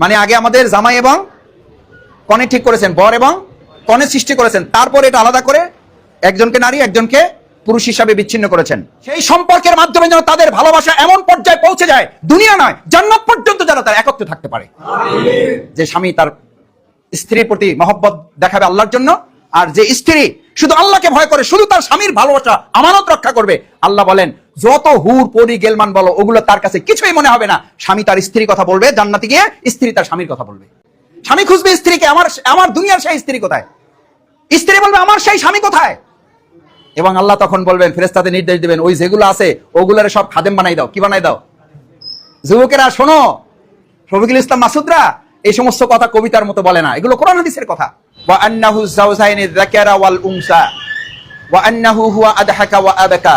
মানে আগে আমাদের জামাই এবং কনে ঠিক করেছেন বর এবং কনে সৃষ্টি করেছেন। তারপর এটা আলাদা করে একজনকে নারী একজনকে পুরুষ হিসাবে বিচ্ছিন্ন করেছেন। সেই সম্পর্কের মাধ্যমে যেন তাদের ভালোবাসা এমন পর্যায়ে পৌঁছে যায় দুনিয়া নয় জান্নাত পর্যন্ত যারা তার একত্রে থাকতে পারে। যে স্বামী তার স্ত্রীর প্রতি মহব্বত দেখাবে আল্লাহর জন্য আর যে স্ত্রী শুধু আল্লাহকে ভয় করে, শুধু তার স্বামীর ভালোবাসা, আমানত রক্ষা করবে, আল্লাহ বলেন, যত হুর, পরি, গেলমান বলো, ওগুলো তার কাছে কিছুই মনে হবে না। স্বামী তার স্ত্রীর কথা বলবে, জান্নাতে গিয়ে স্ত্রী তার স্বামীর কথা বলবে। স্বামী খুঁজবে স্ত্রীকে, আমার আমার দুনিয়ার সেই স্ত্রী কোথায়? স্ত্রী বলবে, আমার সেই স্বামী কোথায়? এবং আল্লাহ তখন বলবেন ফেরেস্তাদের নির্দেশ দিবেন, ওই যেগুলো আছে, ওগুলোর সব খাদেম বানাই দাও। কি বানাই দাও? যুবকেরা, শোনো, শফিকুল ইসলাম মাসুদরা, এই সমস্ত কথা কবিতার মতো বলে না। এগুলো কোরআন হাদিসের কথা। হুয়া আদহাকা ওয়া আবাকা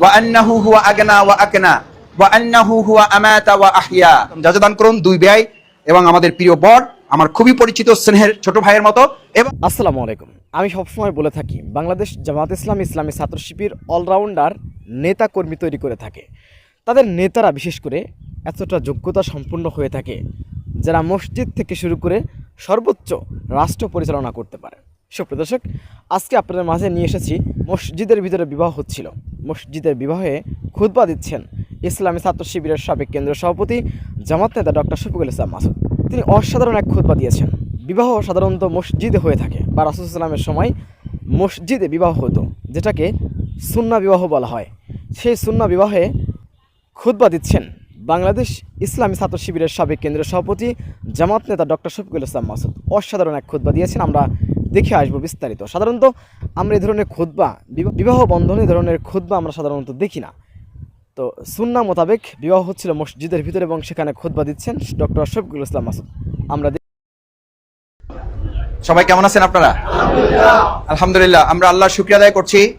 ওয়া আন্নাহু হুয়া আগনা ওয়া আকনা ওয়া আন্নাহু হুয়া আমাতা ওয়া আহইয়া যাজদান করুন দুই ভাই এবং আমাদের প্রিয় বর আমার খুবই পরিচিত স্নেহের ছোট ভাইয়ের মতো এবং আসসালামু আলাইকুম। আমি সবসময় বলে থাকি বাংলাদেশ জামাত ইসলাম ইসলামী ছাত্র শিবির অলরাউন্ডার নেতা কর্মী তৈরি করে থাকে। তাদের নেতারা বিশেষ করে এতটা যোগ্যতা সম্পূর্ণ হয়ে থাকে যারা মসজিদ থেকে শুরু করে সর্বোচ্চ রাষ্ট্র পরিচালনা করতে পারে। সুপ্রিয় দর্শক, আজকে আপনাদের মাঝে নিয়ে এসেছি মসজিদের ভিতরে বিবাহ হচ্ছিল। মসজিদের বিবাহে খুতবা দিচ্ছেন ইসলামী ছাত্র শিবিরের সাবেক কেন্দ্রীয় সভাপতি জামাত নেতা ডক্টর শফিকুল ইসলাম মাসুদ। তিনি অসাধারণ এক খুতবা দিয়েছেন। বিবাহ সাধারণত মসজিদে হয়ে থাকে বা রাসুলামের সময় মসজিদে বিবাহ হতো, যেটাকে সুন্না বিবাহ বলা হয়। সেই সুন্না বিবাহে খুতবা দিচ্ছেন বাংলাদেশ ইসলামী ছাত্র শিবিরের সাবেক কেন্দ্রীয় সভাপতি, জামাত নেতা ডক্টর শফিকুল ইসলাম মাসুদ, অসাধারণ এক খুতবা দিয়েছেন। আমরা দেখে আসব বিস্তারিত। সাধারণত আমরা এই ধরনের খুতবা, বিবাহ- বন্ধনে ধরনের খুতবা আমরা সাধারণত দেখি না। তো সুন্না মোতাবেক বিবাহ হচ্ছিল মসজিদের ভিতরে এবং সেখানে খুতবা দিচ্ছেন ডক্টর শফিকুল ইসলাম মাসুদ। আমরা সবাই কেমন আছেন আপনারা? আলহামদুলিল্লাহ, আমরা আল্লাহ শুক্রিয়া আদায় করছি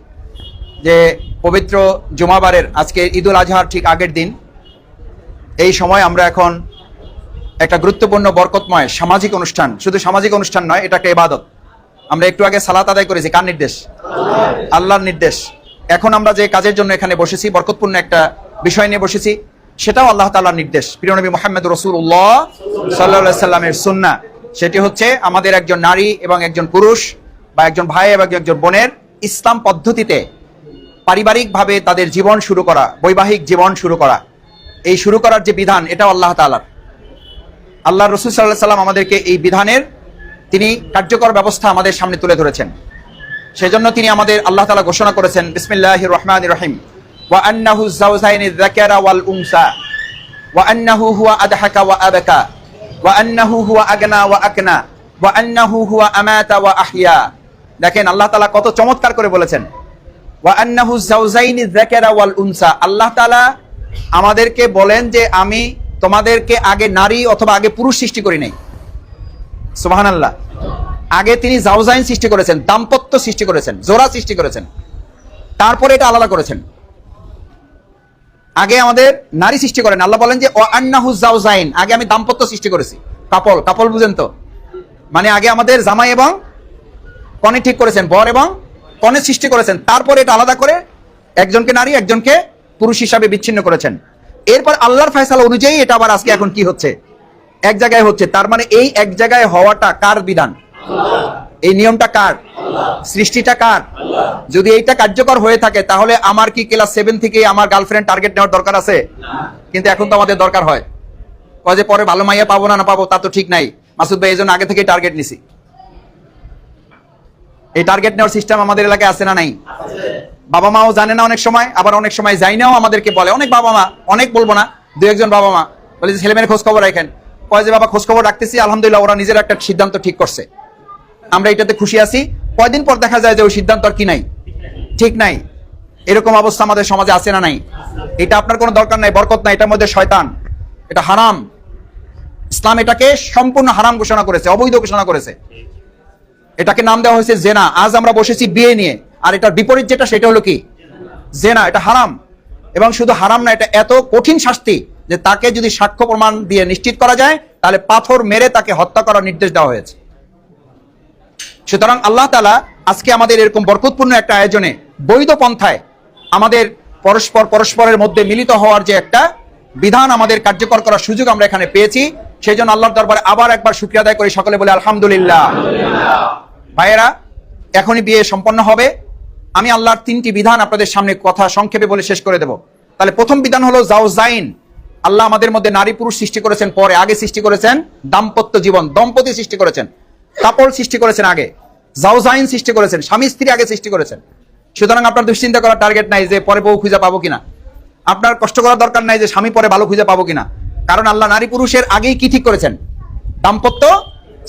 যে পবিত্র জুমাবারের আজকে ঈদুল আজহার ঠিক আগের দিন এই সময় আমরা এখন একটা গুরুত্বপূর্ণ বরকতময় সামাজিক অনুষ্ঠান, শুধু সামাজিক অনুষ্ঠান নয় এটা একটা ইবাদত আমরা একটু আগে সালাত আদায় করেছি, কার নির্দেশ? আল্লাহর নির্দেশ। এখন আমরা যে কাজের জন্য এখানে বসেছি, বরকতপূর্ণ একটা বিষয় নিয়ে বসেছি, সেটাও আল্লাহ তাআলার নির্দেশ। প্রিয় নবী মোহাম্মদ রসুল্লাহ সাল্লাহ সাল্লামের সুন্না সেটি হচ্ছে আমাদের একজন নারী এবং একজন পুরুষ বা একজন ভাই এবং একজন বোনের ইসলাম পদ্ধতিতে পারিবারিকভাবে তাদের জীবন শুরু করা, বৈবাহিক জীবন শুরু করা। এই শুরু করার যে বিধান, এটাও আল্লাহ তাআলার আল্লাহ রসুল সাল্লাহ সাল্লাম আমাদেরকে এই বিধানের তিনি কার্যকর ব্যবস্থা আমাদের সামনে তুলে ধরেছেন। সেজন্য তিনি আমাদের আল্লাহ তাআলা ঘোষণা করেছেন, বিসমিল্লাহির রহমানির রহিম আন্নাহু যাকারা ওয়াল উনসা আন্নাহু হুয়া হুয়া হুয়া আহইয়া দেখেন, আল্লাহ তাআলা কত চমৎকার করে বলেছেন আন্নাহু ওয়াল উনসা। আল্লাহ তাআলা আমাদেরকে বলেন যে আমি তোমাদেরকে আগে নারী অথবা আগে পুরুষ সৃষ্টি করি নাই। সুবহানাল্লাহ। আগে তিনি জাউজাইন সৃষ্টি করেছেন, দাম্পত্য সৃষ্টি করেছেন, জোড়া সৃষ্টি করেছেন। তারপরে এটা আলাদা করেছেন। আগে আমাদের নারী সৃষ্টি করেন। আল্লাহ বলেন যে, ও জাউজাইন আগে আমি দাম্পত্য সৃষ্টি করেছি। কাপল কাপল বুঝেন তো? মানে আগে আমাদের জামাই এবং কনে ঠিক করেছেন, বর এবং কনে সৃষ্টি করেছেন। তারপরে এটা আলাদা করে একজনকে নারী, একজনকে পুরুষ হিসাবে বিচ্ছিন্ন করেছেন। এরপর আল্লাহর ফয়সালা অনুযায়ী এটা আবার আজকে এখন কি হচ্ছে? এক জায়গায় হচ্ছে, তার মানে এই এক জায়গায় হওয়াটা কার বিধান? এই নিয়মটা কার? সৃষ্টিটা কার? যদি এইটা কার্যকর হয়ে থাকে, তাহলে আমার কি ক্লাস সেভেন থেকে আমার গার্লফ্রেন্ড টার্গেট নেওয়ার দরকার আছে? কিন্তু এখন তো আমাদের দরকার হয়। কয় পরে ভালো মাইয়া পাবো না না পাবো, তা তো ঠিক নাই। মাসুদ ভাই এই জন্য আগে থেকে টার্গেট নিছি। এই টার্গেট নেওয়ার সিস্টেম আমাদের এলাকায় আছে না নাই? বাবা মাও জানে না অনেক সময়, আবার অনেক সময় যাই নাও আমাদেরকে বলে। অনেক বাবা মা, অনেক বলব না, দু একজন বাবা মা বলে যে ছেলেমেয়ের খোঁজ খবর রাখেন। কয় যে, বাবা খোঁজ খবর রাখতেছি, আলহামদুলিল্লাহ ওরা নিজের একটা সিদ্ধান্ত ঠিক করছে। আমরা এটাতে খুশি আছি। কয়দিন পর দেখা যায় যে, ওই সিদ্ধান্ত আর কি নাই? ঠিক নাই। এরকম অবস্থা আমাদের সমাজে আছে না নাই? এটা আপনার কোনো দরকার নাই, বরকত নাই, এটার মধ্যে শয়তান। এটা হারাম। ইসলাম এটাকে সম্পূর্ণ হারাম ঘোষণা করেছে, অবৈধ ঘোষণা করেছে। এটাকে নাম দেওয়া হয়েছে জেনা। আজ আমরা বসেছি বিয়ে নিয়ে। আর এটার বিপরীত যেটা, সেটা হলো কি? জেনা, এটা হারাম। এবং শুধু হারাম না, এটা এত কঠিন শাস্তি যে তাকে যদি সাক্ষ্য প্রমাণ দিয়ে নিশ্চিত করা যায়, তাহলে পাথর মেরে তাকে হত্যা করার নির্দেশ দেওয়া হয়েছে। সুতরাং আল্লাহ তালা আজকে আমাদের এরকম বরকতপূর্ণ একটা আয়োজনে বৈধ পন্থায় আমাদের পরস্পর, পরস্পরের মধ্যে মিলিত হওয়ার যে একটা বিধান আমাদের কার্যকর করার সুযোগ আমরা এখানে পেয়েছি। সেই জন্য আল্লাহর দরবারে আবার একবার শুক্রিয়া আদায় করি, সকলে বলে আলহামদুলিল্লাহ। ভাইয়েরা, এখনই বিয়ে সম্পন্ন হবে। আমি আল্লাহর তিনটি বিধান আপনাদের সামনে কথা সংক্ষেপে বলে শেষ করে দেব। তাহলে প্রথম বিধান হলো জাউজাইন আল্লাহ আমাদের মধ্যে নারী পুরুষ সৃষ্টি করেছেন পরে, আগে সৃষ্টি করেছেন দাম্পত্য জীবন, দম্পতি সৃষ্টি করেছেন, কাপড় সৃষ্টি করেছেন আগে জাউজাইন সৃষ্টি করেছেন, স্বামী স্ত্রী আগে সৃষ্টি করেছেন। সুতরাং আপনার দুশ্চিন্তা করার টার্গেট নাই যে পরে বউ খুঁজে পাবো কিনা। আপনার কষ্ট করার দরকার নাই যে স্বামী পরে ভালো খুঁজে পাবো কিনা। কারণ আল্লাহ নারী পুরুষের আগেই কি ঠিক করেছেন? দাম্পত্য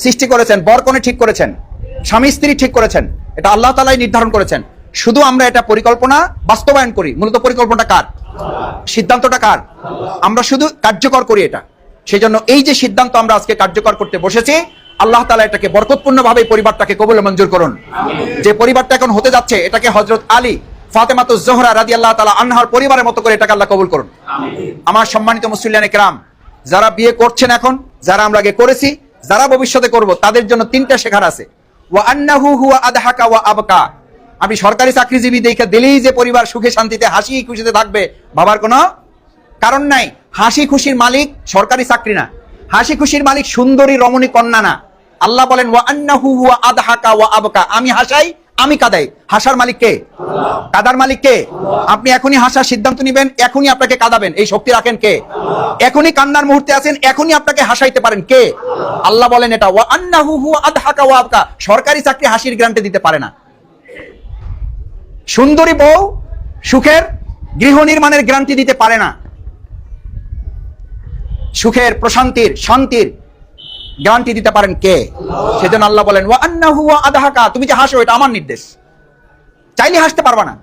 সৃষ্টি করেছেন বরকনে ঠিক করেছেন, স্বামী স্ত্রী ঠিক করেছেন, এটা আল্লাহ তালাই নির্ধারণ করেছেন। শুধু আমরা এটা পরিকল্পনা বাস্তবায়ন করি। মূলত পরিকল্পনাটা কার? সিদ্ধান্তটা কার? আমরা শুধু কার্যকর করি এটা। সেই জন্য এই যে সিদ্ধান্ত আমরা আজকে কার্যকর করতে বসেছি, আল্লাহ তালা এটাকে বরকতপূর্ণ ভাবে পরিবারটাকে কবুল মঞ্জুর করুন। যে পরিবারটা এখন হতে যাচ্ছে, এটাকে হজরত আলী জোহরা রাদি আল্লাহ তালা আনহার পরিবারের মতো করে এটাকে আল্লাহ কবুল করুন। আমার সম্মানিত মুসলিয়ান একরাম যারা বিয়ে করছেন এখন, যারা আমরা আগে করেছি, যারা ভবিষ্যতে করব, তাদের জন্য তিনটা শেখার আছে। ওয়া আন্নাহু হুয়া আদহাকা ওয়া আবকা। আপনি সরকারি চাকরিজীবী দেখে দিলেই যে পরিবার সুখে শান্তিতে, হাসি খুশিতে থাকবে ভাবার কোনো কারণ নাই। হাসি খুশির মালিক সরকারি চাকরি না। হাসি খুশির মালিক সুন্দরী রমণী কন্যা না। আল্লাহ বলেন, ওয়া আন্নাহু আদহাকা ওয়া আবকা। আমি হাসাই, আমি কাদাই। হাসার মালিক কে? কাদার মালিক কে? আপনি এখনই হাসার সিদ্ধান্ত নেবেন, এখনই আপনাকে কাদাবেন। এই শক্তি রাখেন কে? এখনই কান্নার মুহূর্তে আছেন, এখনই আপনাকে হাসাইতে পারেন কে? আল্লাহ বলেন এটা, ওয়া আন্নাহু হুয়া আদহাকা ওয়া আবকা। সরকারি চাকরি হাসির গ্রান্টে দিতে পারে না। সুন্দরী বউ সুখের গৃহ নির্মাণের গ্যারান্টি দিতে পারে না। সুখের, প্রশান্তির, শান্তির গ্যারান্টি দিতে পারেন কে? সেজন্য আল্লাহ বলেন, ওয়া আন্নাহু ওয়া আদহাকা। তুমি যে হাসো, এটা আমার নির্দেশ। চাইলে হাসতে পারবা না,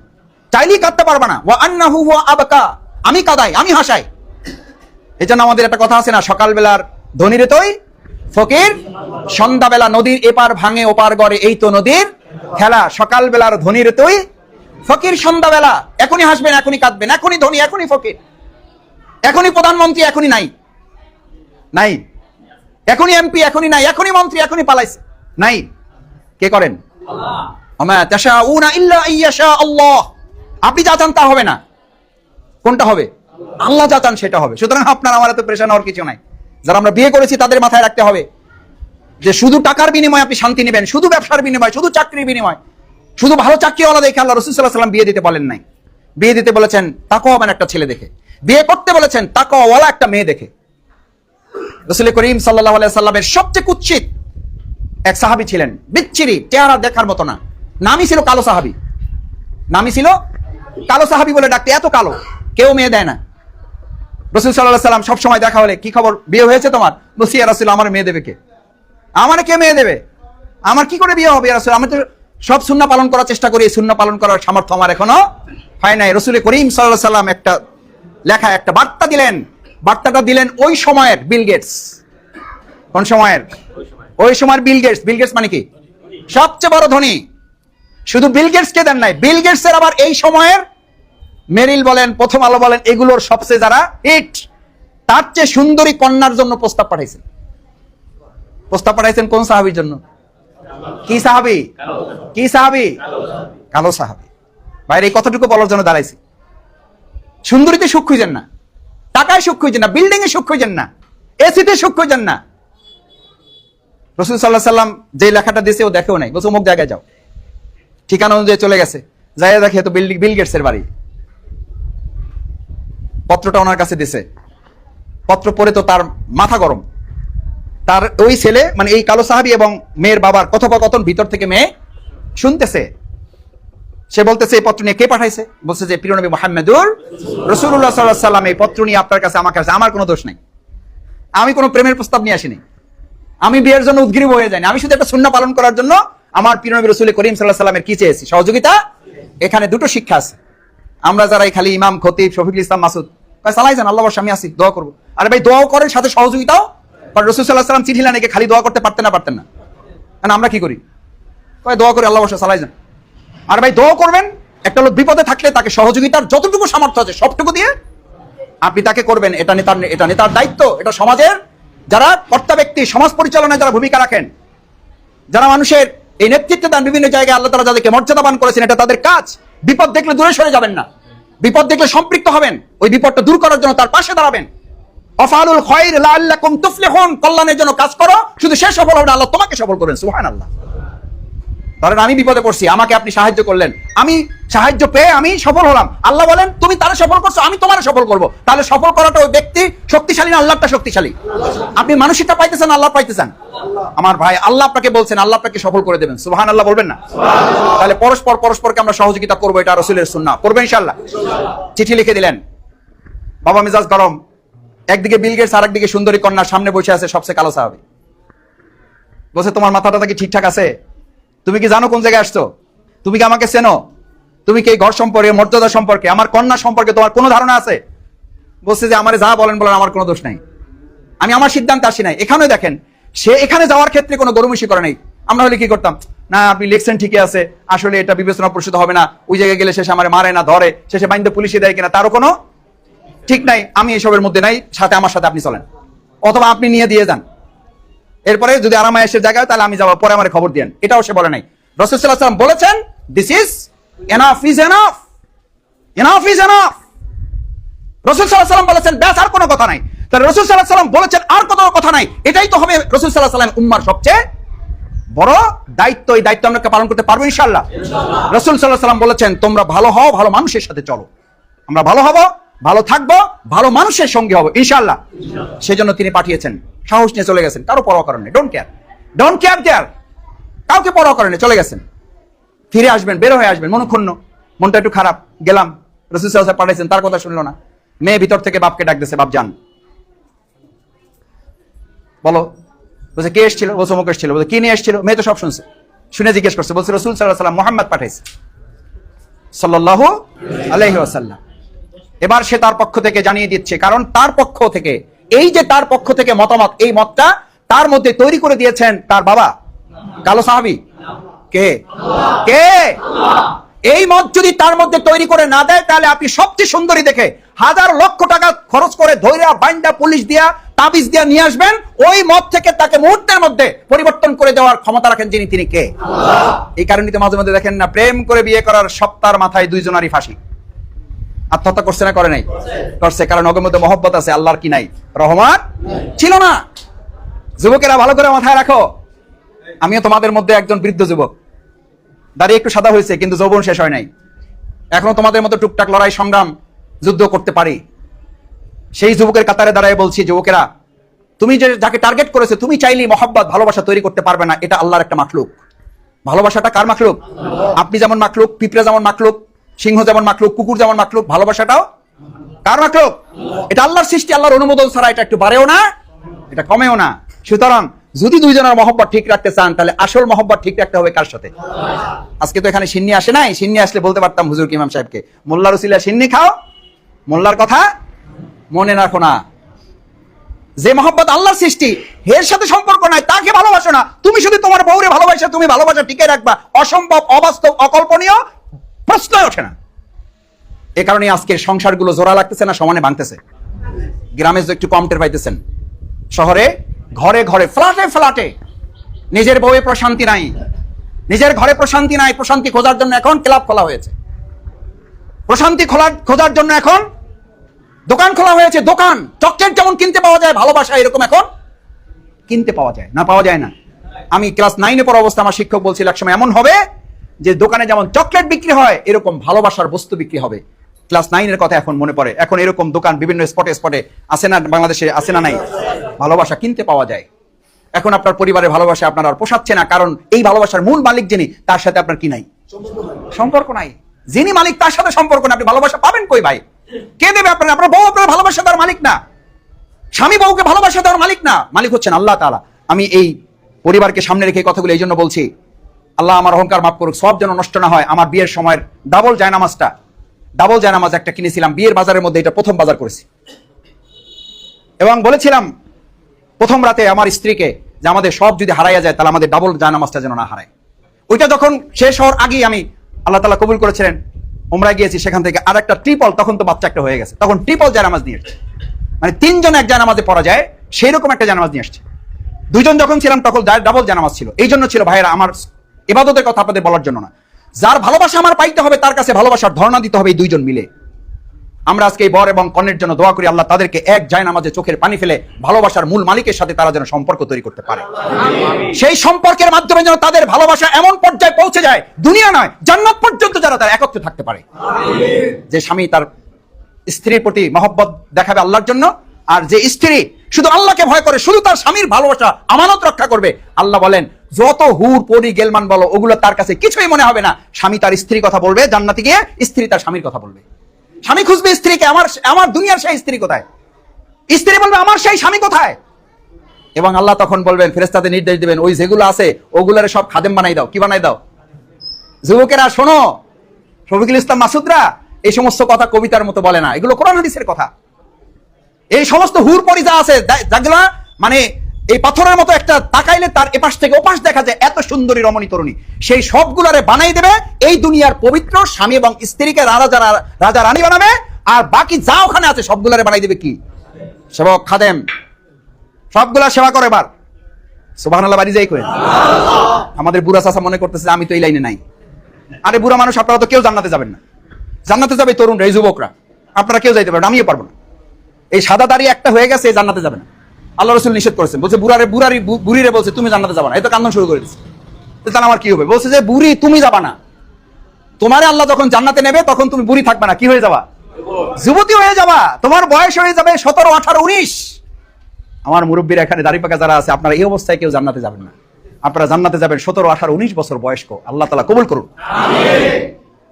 চাইলেই কাঁদতে পারবা না। ওয়া আন্নাহু ওয়া আবকা। আমি কাদাই, আমি হাসাই। এজন্য আমাদের একটা কথা আছে না, সকালবেলার ধনীরে তৈ ফকির, সন্ধ্যাবেলা নদীর এপার ভাঙে ওপার গড়ে, এই তো নদীর খেলা। সকালবেলার ধনীর তৈ ফকির সন্ধ্যাবেলা এখনই হাসবেন এখনই কাঁদবেন এখনই ধনী এখনই ফকির। এখনই প্রধানমন্ত্রী এখনই নাই। নাই। এখনই এমপি এখনই নাই এখনই মন্ত্রী এখনই পালাইছে। নাই। কে করেন? আপনি যা চান তা হবে না। কোনটা হবে? আল্লাহ। যা চান সেটা হবে। সুতরাং আপনার আমার এত প্রেশান হওয়ার কিছু নাই। যারা আমরা বিয়ে করেছি তাদের মাথায় রাখতে হবে যে শুধু টাকার বিনিময়ে আপনি শান্তি নেবেন শুধু ব্যবসার বিনিময় শুধু চাকরির বিনিময়। শুধু ভালো চাকরিওয়ালা দেখে আল্লাহ রসুল সাল্লাহ সাল্লাম বিয়ে দিতে বলেন নাই। বিয়ে দিতে বলেছেন তাকওয়াবান একটা ছেলে দেখে। বিয়ে করতে বলেছেন তাকওয়ালা একটা মেয়ে দেখে। রসুল করিম সাল্লাহ সাল্লামের সবচেয়ে কুৎসিত এক সাহাবি ছিলেন। বিচ্ছিরি, চেহারা দেখার মতো না। নামই ছিল কালো সাহাবি। নামই ছিল কালো সাহাবি বলে ডাকতে এত কালো, কেউ মেয়ে দেয় না। রসুল সাল্লাহ সাল্লাম সবসময় দেখা হলে কি খবর? বিয়ে হয়েছে তোমার? বসিয়া রাসুল আমার মেয়ে দেবে কে? আমার কে মেয়ে দেবে? আমার কি করে বিয়ে হবে? আমি তো সব শূন্য পালন করার চেষ্টা করি শূন্য পালন করার সামর্থ্য আমার এখনও হয় নাই। রসুল করিম সাল্লাহ সাল্লাম একটা লেখা, একটা বার্তা দিলেন। বার্তাটা দিলেন ওই সময়ের বিল গেটস। কোন সময়ের? ওই সময়ের বিল গেটস। বিল গেটস মানে কি? সবচেয়ে বড় ধনী। শুধু বিল গেটস কে দেন নাই, বিল গেটস এর আবার এই সময়ের মেরিল বলেন, প্রথম আলো বলেন, এগুলোর সবচেয়ে যারা হিট তার চেয়ে সুন্দরী কন্যার জন্য প্রস্তাব পাঠাইছেন। প্রস্তাব পাঠাইছেন কোন সাহাবির জন্য? কি সাহাবি? কি সাহাবি? কালো সাহাবি। বাইরে এই কতটুকু বলার জন্য দাঁড়াইছি? সুন্দরীতে সুখ খুঁজেন না। টাকায় সুখ খুঁজেন না। বিল্ডিং এ সুখ খুঁজেন না। এসিতে সুখ খুঁজেন না। রসুল সাল্লাহ সাল্লাম যে লেখাটা দিয়েছে, ও দেখেও নাই। বলছে, অমুক জায়গায় যাও। ঠিকানা অনুযায়ী চলে গেছে। যাই দেখে তো বিল্ডিং বিল গেটসের বাড়ি। পত্রটা ওনার কাছে দিছে। পত্র পড়ে তো তার মাথা গরম। তার ওই ছেলে মানে এই কালো সাহাবি এবং মেয়ের বাবার কথোপকথন ভিতর থেকে মেয়ে শুনতেছে। সে বলতেছে, এই পত্র নিয়ে কে পাঠাইছে? বলছে যে, প্রিয় নবী মোহাম্মদুর রসুল্লাহ সাল্লাহ সাল্লাম এই পত্র নিয়ে আপনার কাছে আমার কাছে আমার কোনো দোষ নাই। আমি কোনো প্রেমের প্রস্তাব নিয়ে আসিনি। আমি বিয়ের জন্য উদ্গ্রীব হয়ে যাইনি। আমি শুধু একটা শূন্য পালন করার জন্য আমার প্রিয়নবী রসুল করিম সাল্লাহ সাল্লামের কি চেয়েছি? সহযোগিতা? এখানে দুটো শিক্ষা আছে। আমরা যারা খালি ইমাম, খতিব, শফিকুল ইসলাম, মাসুদ সালাই যান আল্লাহ আমি আসি দোয়া করব। আরে ভাই, দোয়াও করেন, সাথে সহযোগিতাও কারণ রসুল সাল্লাহ সাল্লাম চিঠি না খালি দোয়া করতে পারতেন না পারতেন না। কারণ আমরা কি করি? ভাই দোয়া করি আল্লাহ বর্ষে সালাই যান। আর ভাই, দোয়া করবেন, একটা লোক বিপদে থাকলে তাকে সহযোগিতার যতটুকু সামর্থ্য আছে, সবটুকু দিয়ে আপনি তাকে করবেন। এটা নেতার এটা নেতার দায়িত্ব, এটা সমাজের। যারা কর্তা ব্যক্তি, সমাজ পরিচালনায় যারা ভূমিকা রাখেন, যারা মানুষের এই নেতৃত্বে দান বিভিন্ন জায়গায় আল্লাহ তারা যাদেরকে মর্যাদাবান করেছেন, এটা তাদের কাজ। বিপদ দেখলে দূরে সরে যাবেন না। বিপদ দেখলে সম্পৃক্ত হবেন। ওই বিপদটা দূর করার জন্য তার পাশে দাঁড়াবেন। অফালুল খয়র লাআল্লাকুম তুফলিহুন। কল্যাণের জন্য কাজ করো। শুধু সে সফল হবে আল্লাহ তোমাকে সফল করবেন ধরেন আমি বিপদে পড়ছি, আমাকে আপনি সাহায্য করলেন। আমি সাহায্য পেয়ে আমি সফল হলাম। আল্লাহ বলেন, তুমি তারা সফল করছ, আমি তোমার সফল করব। তাহলে সফল করাটা ওই ব্যক্তি শক্তিশালী না আল্লাহটা শক্তিশালী? আপনি মানসিকটা পাইতেছেন, আল্লাহ পাইতেছেন? আমার ভাই, আল্লাহ আপনাকে বলছেন, আল্লাহ আপনাকে সফল করে দেবেন। সুবহান আল্লাহ বলবেন না? তাহলে পরস্পর, পরস্পরকে আমরা সহযোগিতা করব, এটা রসুলের সুন্নাহ। করবেন ইনশাআল্লাহ। চিঠি লিখে দিলেন, বাবা, মিজাজ গরম একদিকে বিল গেটস আর একদিকে সুন্দরী কন্যার সামনে বসে আছে সবচেয়ে কালো সাহাবি। বলছে, তোমার মাথাটা কি ঠিকঠাক আছে? তুমি কি জানো কোন জায়গায় আসছো? তুমি কি আমাকে চেনো? তুমি কি ঘর সম্পর্কে, মর্যাদা সম্পর্কে, আমার কন্যা সম্পর্কে তোমার কোনো ধারণা আছে? বলছে যে, আমার যা বলেন বলেন আমার কোনো দোষ নাই। আমি আমার সিদ্ধান্তে আসি নাই। এখানে দেখেন, সে এখানে যাওয়ার ক্ষেত্রে কোনো গরুমিশি করে নাই। আমরা হলে কি করতাম? না, আপনি লিখছেন ঠিকই আছে। আসলে এটা বিবেচনা প্রসূত হবে না। ওই জায়গায় গেলে শেষে আমার মারে না, ধরে। শেষে বাইন্দে পুলিশে দেয় কিনা, তারও কোনো ঠিক নাই, আমি এসবের মধ্যে নাই, সাথে আমার সাথে আপনি চলেন। অথবা আপনি নিয়ে দিয়ে যান। এরপরে যদি আরামায় এসে জায়গায় তাহলে আমি যাব, পরে আমার খবর দিয়েন। এটাও সে বলে নাই। রসুলাম বলেছেন this is enough is enough enough is enough বলেছেন, ব্যাস, আর কোনো কথা নাই। তাহলে রসুল সাল্লাহ বলেছেন, আর কোনো কথা নাই। এটাই তো হবে রসুল সাল্লাহ সাল্লাম উম্মার সবচেয়ে বড় দায়িত্ব। এই দায়িত্ব আমরা পালন করতে পারব? ইনশাল্লাহ রসুল সাল্লাহ সাল্লাম বলেছেন, তোমরা ভালো হও, ভালো মানুষের সাথে চলো। আমরা ভালো হব ভালো থাকব ভালো মানুষের সঙ্গে হব ইনশাল্লাহ সেজন্য তিনি পাঠিয়েছেন। সাহস নিয়ে চলে গেছেন কারও পরোয়া করেন don't care don't care care কাউকে পরোয়া করেন চলে গেছেন। ফিরে আসবেন বের হয়ে আসবেন মনক্ষুণ্ণ। মনটা একটু খারাপ গেলাম। রসুল সাহেব পাঠাইছেন তার কথা শুনলো না। মেয়ে ভিতর থেকে বাপকে ডাক দিছে বাপ যান। বলো বলছে কে এসেছিল? বলছে অমুক এসেছিল। বলছে কি নিয়ে এসেছিল? মেয়ে তো সব শুনছে। শুনে জিজ্ঞেস করছে বলছে রসুল সাল্লাহ সাল্লাম মোহাম্মদ পাঠাইছে। সাল্লাহ আলহি আসাল্লাম এবার সে তার পক্ষ থেকে জানিয়ে দিচ্ছে, কারণ তার পক্ষ থেকে, এই যে তার পক্ষ থেকে মতামত, এই মতটা তার মধ্যে তৈরি করে দিয়েছেন তার বাবা। কালো সাহাবি। কে? কে? এই মত যদি তার মধ্যে তৈরি করে না দেয়, তাহলে আপনি সবচেয়ে সুন্দরী দেখে হাজার লক্ষ টাকা খরচ করে ধৈর্য বাইন্ডা পুলিশ দিয়া, তাবিজ দিয়া নিয়ে আসবেন। ওই মত থেকে তাকে মুহূর্তের মধ্যে পরিবর্তন করে দেওয়ার ক্ষমতা রাখেন যিনি, তিনি কে? এই কারণে মাঝে মাঝে দেখেন না, প্রেম করে বিয়ে করার সপ্তাহের মাথায় দুইজনারই ফাঁসি। আত্মহত্যা করছে না, করে নাই? করছে, কারণ ওদের মধ্যে মহব্বত আছে, আল্লাহর কি নাই? রহমান ছিল না। যুবকেরা ভালো করে মাথায় রাখো। আমিও তোমাদের মধ্যে একজন বৃদ্ধ যুবক। দাঁড়িয়ে একটু সাদা হয়েছে, কিন্তু যৌবন শেষ হয় নাই। এখনও তোমাদের মতো টুকটাক লড়াই, সংগ্রাম, যুদ্ধ করতে পারি। সেই যুবকের কাতারে দাঁড়ায় বলছি, যুবকেরা, তুমি যে যাকে টার্গেট করেছে, তুমি চাইলেই মহব্বত, ভালোবাসা তৈরি করতে পারবে না। এটা আল্লাহর একটা মাখলুক। ভালোবাসাটা কার মাখলুক? আপনি যেমন মাখলুক, পিঁপড়ে যেমন মাখলুক সিংহ যেমন মাখলুক, কুকুর যেমন মাখলুক, ভালোবাসাটাও কার মাখলুক? এটা আল্লাহর সৃষ্টি, আল্লাহর অনুমোদন ছাড়া এটা একটু বাড়েও না, এটা কমেও না। সুতরাং যদি দুইজনের মহব্বত ঠিক রাখতে চান, তাহলে আসল মহব্বত ঠিক রাখতে হবে কার সাথে? আজকে তো এখানে সিন্নি আসে নাই, সিন্নি আসলে বলতে পারতাম হুজুর ইমাম সাহেবকে মোল্লা রসিলা সিন্নি খাও, মোল্লার কথা মনে রাখো না। যে মহব্বত আল্লাহর সৃষ্টি এর সাথে সম্পর্ক নাই, তাকে ভালোবাসো না। তুমি শুধু তোমার বউরে ভালোবাসা, তুমি ভালোবাসা টিকে রাখবা। অসম্ভব, অবাস্তব, অকল্পনীয় প্রশ্ন ওঠে না। এ কারণে আজকের সংসারগুলো জোড়া লাগতেছে না, সমানে ভাঙতেছে গ্রামে যে একটু কম টের পাইতেছেন। শহরে, ঘরে ঘরে, ফ্ল্যাটে ফ্ল্যাটে। নিজের বউয়ে প্রশান্তি নাই। নিজের ঘরে প্রশান্তি নাই, প্রশান্তি খোঁজার জন্য এখন ক্লাব খোলা হয়েছে। প্রশান্তি খোলা, খোঁজার জন্য এখন দোকান খোলা হয়েছে, দোকান। চকলেট যেমন কিনতে পাওয়া যায়, ভালোবাসা এরকম এখন কিনতে পাওয়া যায়, না পাওয়া যায় না। আমি ক্লাস নাইনে পড়া অবস্থা আমার শিক্ষক বলছিল এক সময় এমন হবে যে দোকানে যেমন চকলেট বিক্রি হয়, এরকম ভালোবাসার বস্তু বিক্রি হবে। ক্লাস নাইনের কথা এখন মনে পড়ে। এখন এরকম দোকান বিভিন্ন স্পটে স্পটে আছে না, বাংলাদেশে আছে না নাই? ভালোবাসা কিনতে পাওয়া যায়। এখন আপনার পরিবারের ভালোবাসা আপনার আর পোষাচ্ছে না, কারণ এই ভালোবাসার মূল মালিক যিনি, তার সাথে আপনার কি নাই? সম্পর্ক নাই। যিনি মালিক, তার সাথে সম্পর্ক না আপনি ভালোবাসা পাবেন কই ভাই? কে দেবে আপনার? আপনার বউ, আপনার ভালোবাসা দেওয়ার মালিক না। স্বামী বউকে ভালোবাসা দেওয়ার মালিক না। মালিক হচ্ছেন আল্লাহ তাআলা। আমি এই পরিবারকে সামনে রেখে কথাগুলো এই জন্য বলছি। আল্লাহ আমার অহংকার মাফ করুক, সব যেন নষ্ট না হয়, আমার বিয়ের সময়ের ডাবল জায়নামাজটা ডাবল জায়নামাজ একটা কিনেছিলাম, বিয়ের বাজারের মধ্যে এটা প্রথম বাজার করেছি। এবং বলেছিলাম, প্রথম রাতে আমার স্ত্রীকে যে আমাদের সব যদি হারাইয়া যায়, তাহলে আমাদের ডাবল জায়নামাজটা যেন না হারায়। ওইটা যখন শেষ হওয়ার আগেই আমি আল্লাহ তালা কবুল করেছিলেন ওমরা গিয়েছি, সেখান থেকে আর একটা ট্রিপল তখন তো বাচ্চা একটা হয়ে গেছে। তখন ট্রিপল জায়নামাজ নিয়ে এসছে। মানে তিনজন এক জায়নামাজে পড়া যায় সেই রকম একটা জানামাজ নিয়ে আসছে দুজন যখন ছিলাম, তখন ডাবল জানামাজ ছিল। এই জন্য ছিল, ভাইয়েরা, আমার এবাদতের কথা আপনাদের বলার জন্য না। যার ভালোবাসা আমার পাইতে হবে, তার কাছে ভালোবাসার ধর্ণা দিতে হবে এই দুইজন মিলে। আমরা আজকে এই বর এবং কন্যের জন্য দোয়া করি, আল্লাহ তাদেরকে এক যায় নামাজে চোখের পানি ফেলে ভালোবাসার মূল মালিকের সাথে তারা যেন সম্পর্ক তৈরি করতে পারে। সেই সম্পর্কের মাধ্যমে যেন তাদের ভালোবাসা এমন পর্যায়ে পৌঁছে যায়, দুনিয়া নয়, জান্নাত পর্যন্ত যারা তারা একত্রে থাকতে পারে। যে স্বামী তার স্ত্রীর প্রতি মহব্বত দেখাবে আল্লাহর জন্য, আর যে স্ত্রী শুধু আল্লাহকে ভয় করে, শুধু তার স্বামীর ভালোবাসা আমানত রক্ষা করবে, আল্লাহ বলেন যত হুর, পরি, গেলমান বলো, ওগুলো তার কাছে কিছুই মনে হবে না। স্বামী তার স্ত্রীর কথা বলবে, জান্নাতে গিয়ে স্ত্রী তার স্বামীর কথা বলবে। স্বামী খুঁজবে স্ত্রীকে, আমার আমার দুনিয়ার সেই স্ত্রী কোথায়? স্ত্রী বলবে, আমার সেই স্বামী কোথায়? এবং আল্লাহ তখন বলবেন ফেরেস্তাদের নির্দেশ দিবেন, ওই যেগুলো আছে, ওগুলোর সব খাদেম বানাই দাও। কি বানাই দাও? যুবকেরা, শোনো, শফিকুল ইসলাম মাসুদরা, এই সমস্ত কথা কবিতার মতো বলে না। এগুলো কোরআন হাদিসের কথা। এই সমস্ত হুর, পরি যা আছে যেগুলা মানে এই পাথরের মতো একটা তাকাইলে তার এপাশ থেকে ওপাশ দেখা যায় এত সুন্দরী রমণী তরুণী। সেই সবগুলারে বানাই দেবে এই দুনিয়ার পবিত্র স্বামী এবং স্ত্রীকে রাজা রা- রাজা রানী বানাবে আর বাকি যা ওখানে আছে সবগুলারে বানাই দেবে কি? সেবক খাদেম। সবগুলা সেবা করে এবার। সুবাহ বাড়ি যাই করে আমাদের বুড়া চাষা মনে করতেছে আমি তো এই লাইনে নাই। আরে বুড়া মানুষ আপনারা তো কেউ জান্নাতে যাবেন না। জান্নাতে যাবে তরুণ এই যুবকরা। আপনারা কেউ যাইতে পারবেন আমিও পারব না। এই সাদা দাড়ি একটা হয়ে গেছে জান্নাতে যাবে না। আল্লাহ রসুল নিষেধ করেছেন। বলছে, বুড়ারে, বুড়ারি, বু- বুড়িরে বলছে, তুমি জান্নাতে যাবা না। তো কান্দন শুরু করে দিচ্ছে তাহলে আমার কি হবে? বলছে যে, বুড়ি, তুমি যাবা না। তোমারে আল্লাহ যখন জান্নাতে নেবে, তখন তুমি বুড়ি থাকবে না। কি হয়ে যাবা? যুবতী হয়ে যাবা। তোমার বয়স হয়ে যাবে সতেরো, আঠারো, উনিশ। আমার মুরব্বীরা এখানে দাড়ি পাকা যারা আছে, আপনারা এই অবস্থায় কেউ জান্নাতে যাবেন না। আপনারা জান্নাতে যাবেন সতেরো, আঠারো, উনিশ বছর বয়স্ক। আল্লাহ তালা কবুল করুন।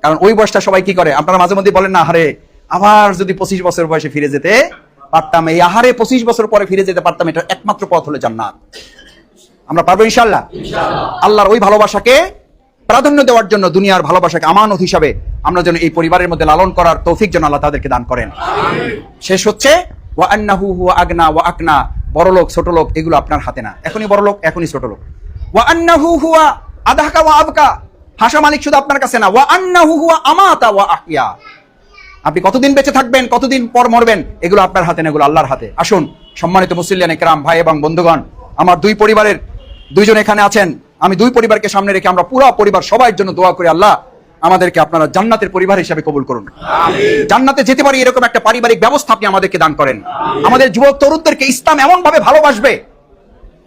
কারণ ওই বয়সটা সবাই কি করে? আপনারা মাঝে মধ্যে বলেন না হারে আবার যদি পঁচিশ বছর বয়সে ফিরে যেতে পারতাম। এই আহারে পঁচিশ বছর পরে ফিরে যেতে পারতাম এটা একমাত্র পথ হলো জান্নাত। আমরা পারব ইনশাল্লাহ আল্লাহর ওই ভালোবাসাকে প্রাধান্য দেওয়ার জন্য দুনিয়ার ভালোবাসাকে আমানত হিসাবে আমরা যেন এই পরিবারের মধ্যে লালন করার তৌফিক যেন আল্লাহ তাদেরকে দান করেন। শেষ হচ্ছে ওয়া আন্নাহু হুয়া আগনা ওয়া আকনা বড় লোক ছোট লোক এগুলো আপনার হাতে না। এখনই বড় লোক এখনই ছোট লোক। ওয়া আন্নাহু হুয়া আদাহকা ওয়া আবকা হাসা মালিক শুধু আপনার কাছে না। ওয়া আন্নাহু হুয়া আমাতা ওয়া আহিয়া আপনি কতদিন বেঁচে থাকবেন কতদিন পর মরবেন এগুলো আপনার হাতে না এগুলো আল্লাহর হাতে। আসুন সম্মানিত মুসলিয়ান একরাম ভাই এবং বন্ধুগণ আমার দুই পরিবারের দুইজন এখানে আছেন। আমি দুই পরিবারকে সামনে রেখে আমরা পুরো পরিবার সবার জন্য দোয়া করি আল্লাহ আমাদেরকে আপনারা জান্নাতের পরিবার হিসাবে কবুল করুন। জান্নাতে যেতে পারি এরকম একটা পারিবারিক ব্যবস্থা আপনি আমাদেরকে দান করেন। আমাদের যুবক তরুণদেরকে ইসলাম এমন ভাবে ভালোবাসবে।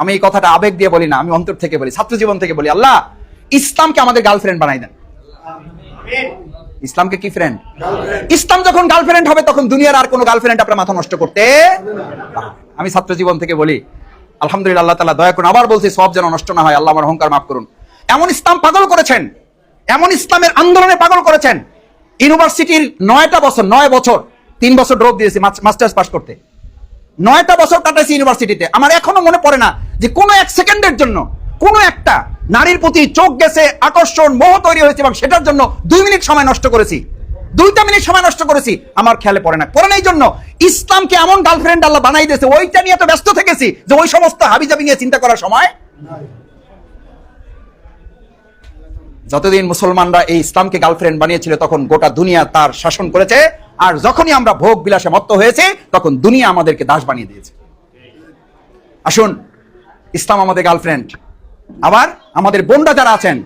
আমি এই কথাটা আবেগ দিয়ে বলি না আমি অন্তর থেকে বলি ছাত্র জীবন থেকে বলি আল্লাহ ইসলামকে আমাদের গার্লফ্রেন্ড বানাই দেন। ইসলামকে কি ফ্রেন্ড ইসলাম যখন গার্লফ্রেন্ড হবে, তখন দুনিয়ার আর কোনো গার্লফ্রেন্ড আপনার মাথা নষ্ট করতে আমি ছাত্র জীবন থেকে বলি, আলহামদুলিল্লাহ আল্লাহ তালা দয়া করুন আবার বলছি, সব যেন নষ্ট না হয়, আল্লাহ আমার অহংকার মাফ করুন। এমন ইসলাম পাগল করেছেন, এমন ইসলামের আন্দোলনে পাগল করেছেন, ইউনিভার্সিটির নয়টা বছর, নয় বছর, তিন বছর ড্রপ দিয়েছি মাস্টার্স পাস করতে। নয়টা বছর কাটাইছি ইউনিভার্সিটিতে। আমার এখনও মনে পড়ে না যে কোনো এক সেকেন্ডের জন্য কোনো একটা নারীর প্রতি চোখ গেছে, আকর্ষণ, মোহ তৈরি হয়েছে এবং সেটার জন্য দুই মিনিট সময় নষ্ট করেছি। দুইটা মিনিট সময় নষ্ট করেছি, আমার খেয়ালে পড়ে না। পড়ে এই জন্য ইসলামকে এমন গার্লফ্রেন্ড আল্লাহ বানাই দিয়েছে, ওইটা নিয়ে এত ব্যস্ত থেকেছি যে ওই সমস্ত হাবিজাবি নিয়ে চিন্তা করার সময় যতদিন মুসলমানরা এই ইসলামকে গার্লফ্রেন্ড বানিয়েছিল, তখন গোটা দুনিয়া তার শাসন করেছে। আর যখনই আমরা ভোগ বিলাসে মত্ত হয়েছে, তখন দুনিয়া আমাদেরকে দাস বানিয়ে দিয়েছে। আসুন, ইসলাম আমাদের গার্লফ্রেন্ড আবার আমাদের বোনরা যারা আছেন,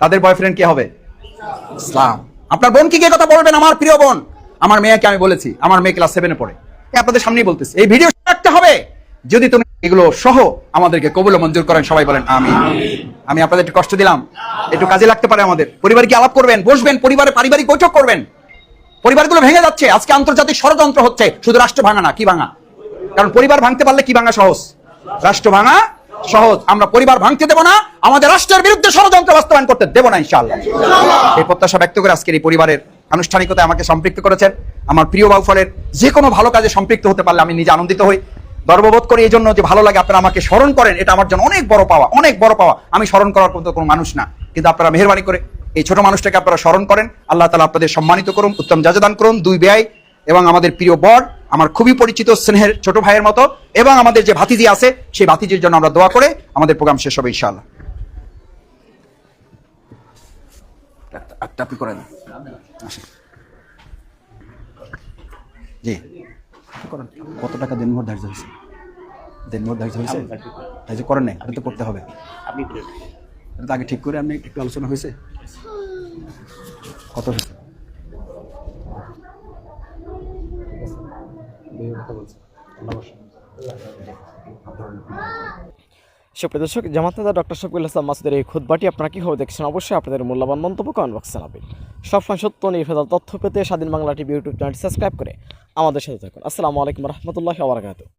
তাদের বয়ফ্রেন্ড কি হবে? ইসলাম। আপনার বোন কি কথা বলবেন? আমার প্রিয় বোন। আমার মেয়েকে আমি বলেছি, আমার মেয়ে ক্লাস সেভেনে পড়ে। আপনাদের সামনেই বলতেছি, এই ভিডিও রাখতে হবে। যদি তুমি এগুলো সহ আমাদেরকে কবুল মঞ্জুর করেন, সবাই বলেন আমি আমি আপনাদের একটু কষ্ট দিলাম। একটু কাজে লাগতে পারে আমাদের। পরিবারকে আলাপ করবেন? বসবেন পরিবারে পারিবারিক বৈঠক করবেন। পরিবারগুলো ভেঙে যাচ্ছে। আজকে আন্তর্জাতিক ষড়যন্ত্র হচ্ছে। শুধু রাষ্ট্র ভাঙা না, কি ভাঙা? কারণ পরিবার ভাঙতে পারলে কি ভাঙা সহজ? রাষ্ট্র ভাঙা সহজ। আমরা পরিবার ভাঙতে দেব না, আমাদের রাষ্ট্রের বিরুদ্ধে ষড়যন্ত্র বাস্তবায়ন করতে দেব না, ইনশাআল্লাহ। এই প্রত্যাশা ব্যক্ত করে আজকের এই পরিবারের আনুষ্ঠানিকতায় আমাকে সম্পৃক্ত করেছেন। আমার প্রিয় বাউফলের যে কোনো ভালো কাজে সম্পৃক্ত হতে পারলে আমি নিজে আনন্দিত হই। গর্ববোধ করি এই জন্য যে ভালো লাগে আপনারা আমাকে স্মরণ করেন, এটা আমার জন্য অনেক বড় পাওয়া, অনেক বড় পাওয়া। আমি স্মরণ করার মতো কোনো মানুষ না, কিন্তু আপনারা মেহরবানি করে এই ছোট মানুষটাকে আপনারা স্মরণ করেন। আল্লাহ তালা আপনাদের সম্মানিত করুন, উত্তম যাজাদান করুন, দুই ব্যয় এবং আমাদের প্রিয় বর আমার খুবই পরিচিত স্নেহের ছোট ভাইয়ের মতো এবং আমাদের যে ভাতিজি আছে সেই ভাতিজির জন্য আমরা দোয়া করে আমাদের প্রোগ্রাম শেষ হবে ইনশাআল্লাহ। আপনি করেন। জি। কত টাকা দেনমোহর ধার্য হয়েছে? দেনমোহর ধার্য হয়েছে? ধার্য করেন নাই আপনি তো করতে হবে। আপনি আগে ঠিক করে আপনি একটু আলোচনা হয়েছে? কত হয়েছে? সুপ্রিয় দর্শক জামাত নেতা ডক্টর শফিকুল ইসলাম মাসুদের এই খুদবাটি আপনারা কীভাবে দেখছেন? অবশ্যই আপনাদের মূল্যবান মন্তব্য কমেন্ট বক্সে জানাবেন। সবসময় সত্য, নির্ভেজাল তথ্য পেতে স্বাধীন বাংলা টিভি ইউটিউব চ্যানেলটি সাবস্ক্রাইব করে আমাদের সাথে থাকুন। আসসালামু আলাইকুম রহমতুল্লাহ আবরকাত